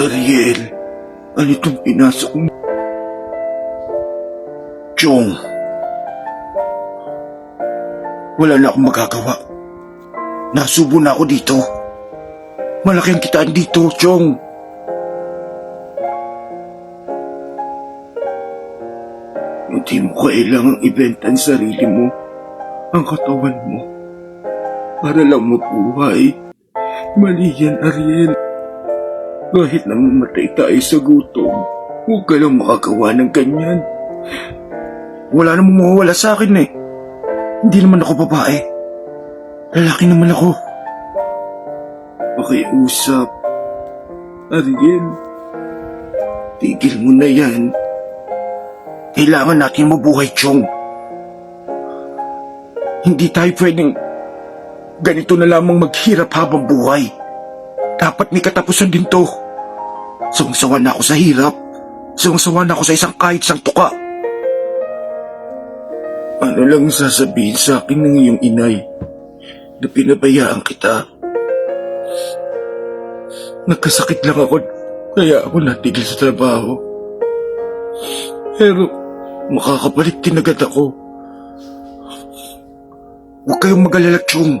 Ariel, ano itong pinasok mo? Chong, wala na akong magagawa. Nasubo na ako dito. Malaki ang kitaan dito, Chong. Hindi mo kailangang ibenta ang sarili mo, ang katawan mo, para lang mabuhay. Mali yan, Ariel. Kahit namamatay tayo sa gutom, huwag ka lang makagawa ng ganyan. Wala namang mawawala sa akin eh. Hindi naman ako babae. Lalaki naman ako. Pakiusap. Ariel, tigil mo na yan. Kailangan natin mabuhay, Chong. Hindi tayo pwedeng ganito na lamang maghirap habang buhay. Dapat may katapusan din to. Sawang-sawa na ako sa hirap. Sawang-sawa na ako sa isang kahit isang tuka. Ano lang sasabihin sa akin ng iyong inay na pinabayaan kita? Nagkasakit lang ako kaya ako natigil sa trabaho. Pero makakabalik din agad ako. Huwag kayong mag-alala, Chong.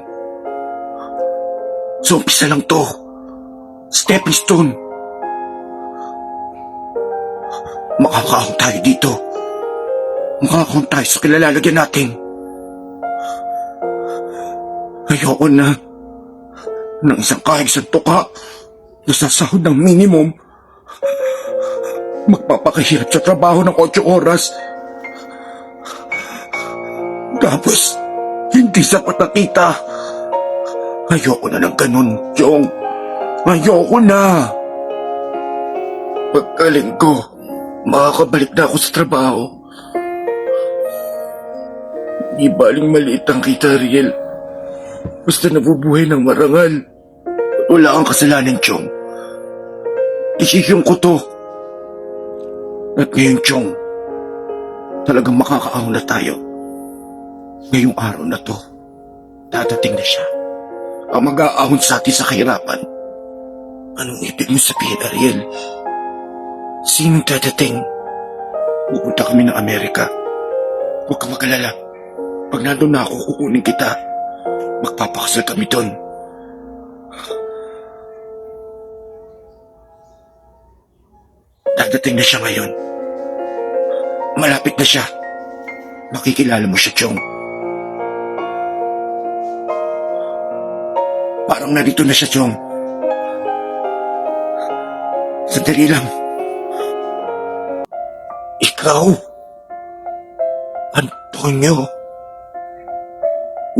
So, umpisa lang to. Stepping stone. Makakaahon tayo dito. Makakaahon tayo sa kilalalagyan natin. Ayoko na ng isang kahit isang tuka na sasahod ng minimum magpapakahirap sa trabaho ng 8 oras. Tapos, hindi sapat na kita. Ayoko na ng ganun, Chong. Ayoko na. Pagkaling ko, makakabalik na ako sa trabaho. Di baling maliit ang kita, Riel. Basta nabubuhay ng marangal. Wala kang kasalanan, Chong. Desisyon ko to. At ngayon, Chong, talagang makakaahon na tayo. Ngayong araw na to, dadating na siya. Ang mag-aahon sa atin sa kahirapan. Anong ibig mo sabihin, Ariel? Sinong dadating? Pupunta kami ng Amerika. Huwag kang mag-alala. Pag nandun na ako, kukunin kita. Magpapakasal kami doon. Dadating na siya ngayon. Malapit na siya. Makikilala mo siya, Chong. Parang narito na siya, Chong. Sandali lang. Ikaw? Antonio?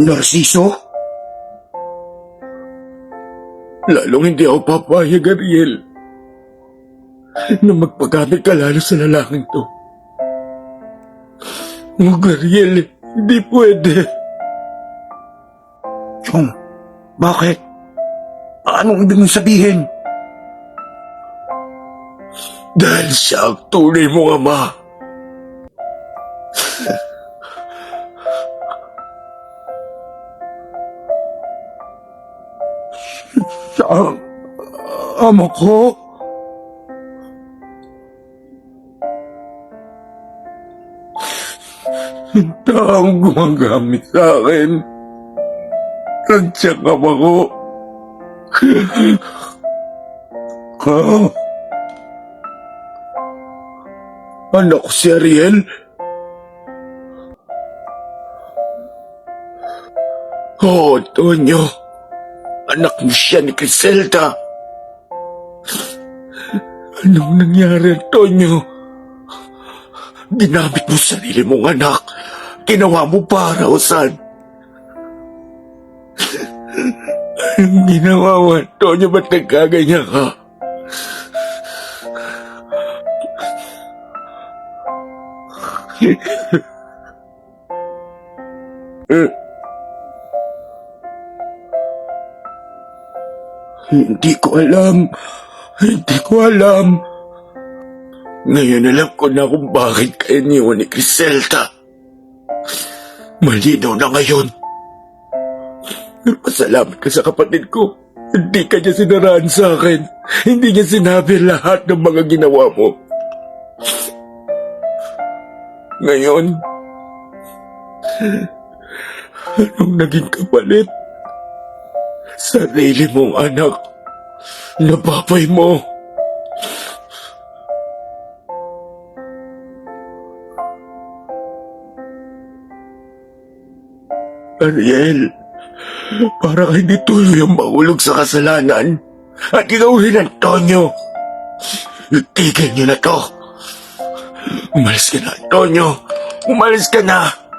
Narciso? Lalong hindi ako papayag, Ariel. Na magpagamit ka lalo sa lalaking to. Huwag, Ariel. Hindi pwede. Chong, bakit? Anong ibig mong sabihin? Dahil siya ang tunay mong ama. siya ang ama ko? Taong gumagamit sa akin. Tansyak ama ko. Ha? Anak ko si Ariel? Oh, Antonio. Anak mo siya ni Criselda. Anong nangyari, Antonio? Ginamit mo sarili mong anak. Ginawa mo para usan. Anong ginawa mo, Antonio? Ba't nagkaganyan ka? Hindi ko alam. Hindi ko alam. Ngayon alam ko na kung bakit ka iniwan ni Criselda. Malinaw na ngayon. Pero pasalamat ka sa kapatid ko. Hindi ka niya sinaraan sa akin. Hindi niya sinabi lahat ng mga ginawa mo. Ngayon, anong naging kapalit? Sarili mong anak na papay mo. Ariel, para ka hindi tuloy ang mahulog sa kasalanan at ikaw rin, Antonio. Itigil niyo na to. Umalis ka na, Antonio. Umalis ka na.